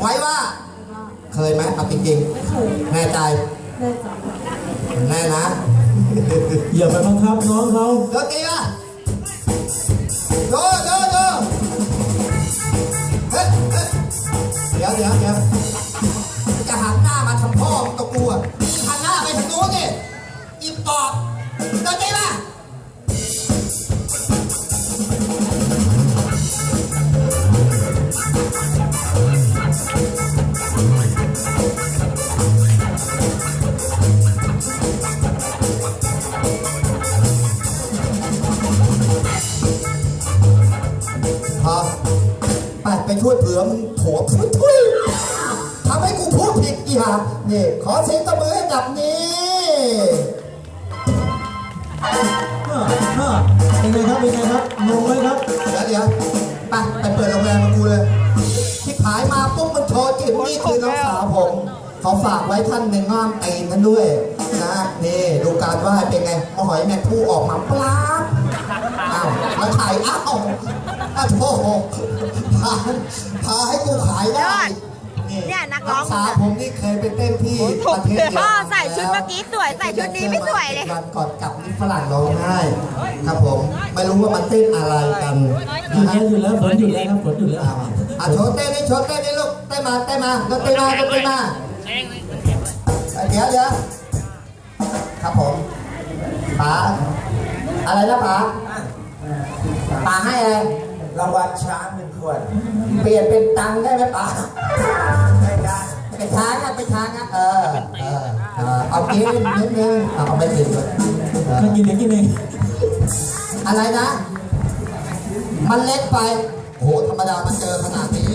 ไว้ว่า เคยไหมเอาจริงไม่เคยๆแน่ใจได้จับแน่นะอย่าไปบังคับน้องเขาโดนตีป่ะโดนโดนโดนเฮ้ยเฮ้ยเดี๋ยวเดี๋ยวเดี๋ยวจะหันหน้ามาทำพ่อมึงกับกูอะหันหน้าไปทางโน้นดิอีปอบโดนตีป่ะ ช่วยเผื่อมึงโถทุยทุยทำให้กูพูดผิดอีห่านี่ ขอเสียงตบมือให้กับนี่อ่าอ่าเป็นไงครับเป็นไงครับงงไหมครับเดี๋ยวเดี๋ยวไปไปเปิดโรงแรมมากูเลยที่ขายมาปุ๊บมันโชว์จิ๋มนี่คือน้องสาวผมขอฝากไว้ท่านในง่ามตีนกันด้วยนะนี่ดูการไหว่าเป็นไงมหอยแมงผู้ออกมาปลาบอ้าวมาถ่ายอ้าวอ้าวโธ่ พาพาให้กูขายได้ เนี่ยนักร้อง สาวผมนี่เคยไปเต้นที่ประเทศเยอรมันพ่อใส่ชุดเมื่อกี้สวยใส่ชุดนี้ไม่สวยเลยวันก่อนกลับนี่ฝรั่งร้องไห้ครับผมไม่รู้ว่ามันเต้นอะไรกันหยุนะดฮะแล้วหยุดแล้วฝนหยุดแล้วครับฝนหยุดแล้วอะอะโชว์เต้นนี่โชว์เต้นนี่ลูกเต้นมาเต้นมาดนตรีมาดนตรีมาเดี๋ยวเดี๋ยวครับผมป๋าอะไรนะป๋าป๋าให้อะไร รางวัลช้างหนึ่งขวด เปลี่ยนเป็นตังค์ได้ไหมป๋าไม่ได้เป็นช้างอะเป็นช้างอะเออเออเออเอากินนิดนึงเอาเอาไปกินด้วยเออถ้ากินเดี๋ยวกินเองอะไรนะ มันเล็กไปโอ้โหธรรมดามันเจอขนาดนี้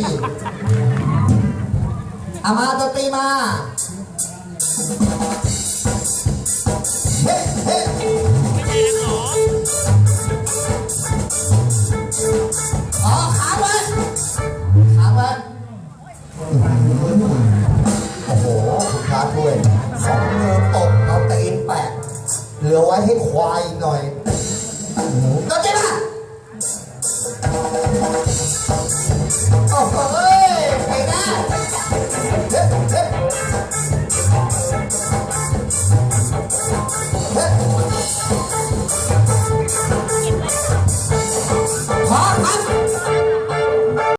เอามาดนตรีมา คุณพระช่วยสองมือตบเอาตีนแปะเหลือไว้ให้ควายหน่อย